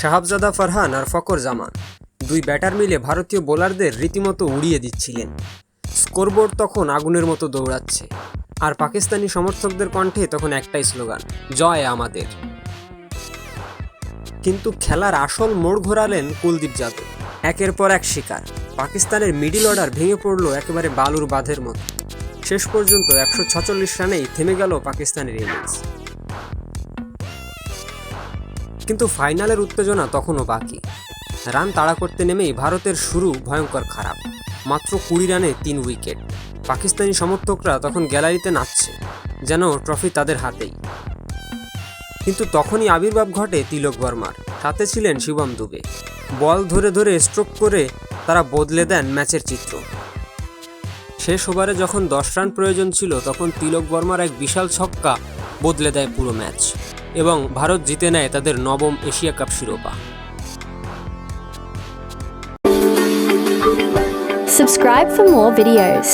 শাহাবজাদা ফারহান আর ফকর জামান। দুই ব্যাটার মিলে ভারতীয় বোলারদের রীতিমতো উড়িয়ে দিচ্ছিলেন। স্কোরবোর্ড তখন আগুনের মতো দৌড়াচ্ছে। আর পাকিস্তানি সমর্থকদের কণ্ঠে তখন একটাই স্লোগান, জয় আমাদের। কিন্তু খেলার আসল মোড় ঘোরালেন কুলদীপ যাদব। একের পর এক শিকার। পাকিস্তানের মিডিল অর্ডার ভেঙে পড়ল একেবারে বালুর বাঁধের মতো। শেষ পর্যন্ত একশো ছচল্লিশ রানেই থেমে গেল পাকিস্তানের ইনিংস। কিন্তু ফাইনালের উত্তেজনা তখনও বাকি। রান তাড়া করতে নেমেই ভারতের শুরু ভয়ঙ্কর খারাপ। মাত্র কুড়ি রানে তিন উইকেট। পাকিস্তানি সমর্থকরা তখন গ্যালারিতে নাচছে, যেন ট্রফি তাদের হাতেই। কিন্তু তখনই আবির্ভাব ঘটে তিলক বর্মার। সাথে ছিলেন শিবম দুবে। বল ধরে ধরে স্ট্রোক করে তারা বদলে দেন ম্যাচের চিত্র। শেষ ওভারে যখন দশ রান প্রয়োজন ছিল, তখন তিলক বর্মার এক বিশাল ছক্কা বদলে দেয় পুরো ম্যাচ। এবং ভারত জিতে নেয় তাদের নবম এশিয়া কাপ শিরোপা সাবস্ক্রাইব for more videos.